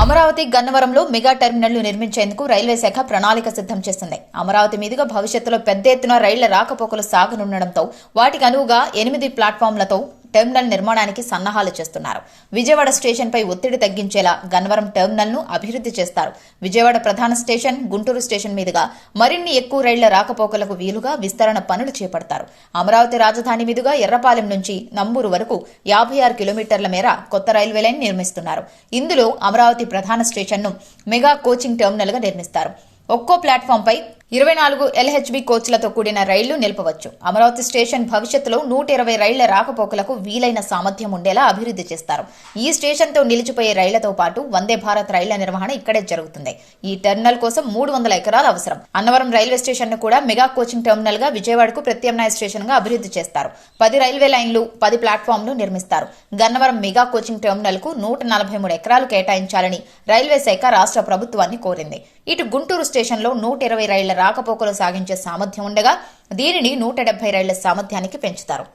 అమరావతి గన్నవరంలో మెగా టెర్మినల్ను నిర్మించేందుకు రైల్వే శాఖ ప్రణాళిక సిద్ధం చేసింది. అమరావతి మీదుగా భవిష్యత్తులో పెద్ద ఎత్తున రైళ్ళ రాకపోకలు సాగనుండటంతో వాటికి అనువుగా ఎనిమిది ప్లాట్ఫామ్లతో టెర్మినల్ నిర్మాణానికి సన్నాహాలు చేస్తున్నారు. విజయవాడ స్టేషన్పై ఒత్తిడి తగ్గించేలా గన్నవరం టెర్మినల్ను అభివృద్ధి చేస్తారు. విజయవాడ ప్రధాన స్టేషన్ గుంటూరు స్టేషన్ మీదుగా మరిన్ని ఎక్కువ రైళ్ళ రాకపోకలకు వీలుగా విస్తరణ పనులు చేపడతారు. అమరావతి రాజధాని మీదుగా ఎర్రపాలెం నుంచి నంబూరు వరకు యాభై ఆరు కిలోమీటర్ల మేర కొత్త రైల్వే లైన్ నిర్మిస్తున్నారు. ఇందులో అమరావతి ప్రధాన స్టేషన్ను మెగా కోచింగ్ టెర్మినల్గా నిర్మిస్తారు. ఒక్కో ప్లాట్ఫామ్పై ఇరవై నాలుగు ఎల్హెచ్బి కోచ్లతో కూడిన రైళ్ళు నిలపవచ్చు. అమరావతి స్టేషన్ భవిష్యత్తులో నూట ఇరవై రైళ్ళ రాకపోకలకు వీలైన సామర్థ్యం ఉండేలా అభివృద్ధి చేస్తారు. ఈ స్టేషన్తో నిలిచిపోయే రైళ్ళతో పాటు వందే భారత్ రైళ్ళ నిర్వహణ ఇక్కడే జరుగుతుంది. ఈ టెర్మినల్ కోసం మూడు వందల ఎకరాలు అవసరం. అన్నవరం రైల్వే స్టేషన్ను కూడా మెగా కోచింగ్ టెర్మినల్గా విజయవాడకు ప్రత్యామ్నాయ స్టేషన్గా అభివృద్ధి చేస్తారు. పది రైల్వే లైన్లు పది ప్లాట్ఫామ్లు నిర్మిస్తారు. గన్నవరం మెగా కోచింగ్ టెర్మినల్కు నూట నలభై మూడు ఎకరాలు కేటాయించాలని రైల్వే శాఖ రాష్ట్ర ప్రభుత్వాన్ని కోరింది. ఇటు గుంటూరు స్టేషన్లో నూట ఇరవై రైళ్ళ రాకపోకలు సాగించే సామర్థ్యం ఉండగా దీనిని నూట డెబ్బై రైళ్ళ సామర్థ్యానికి పెంచుతారు.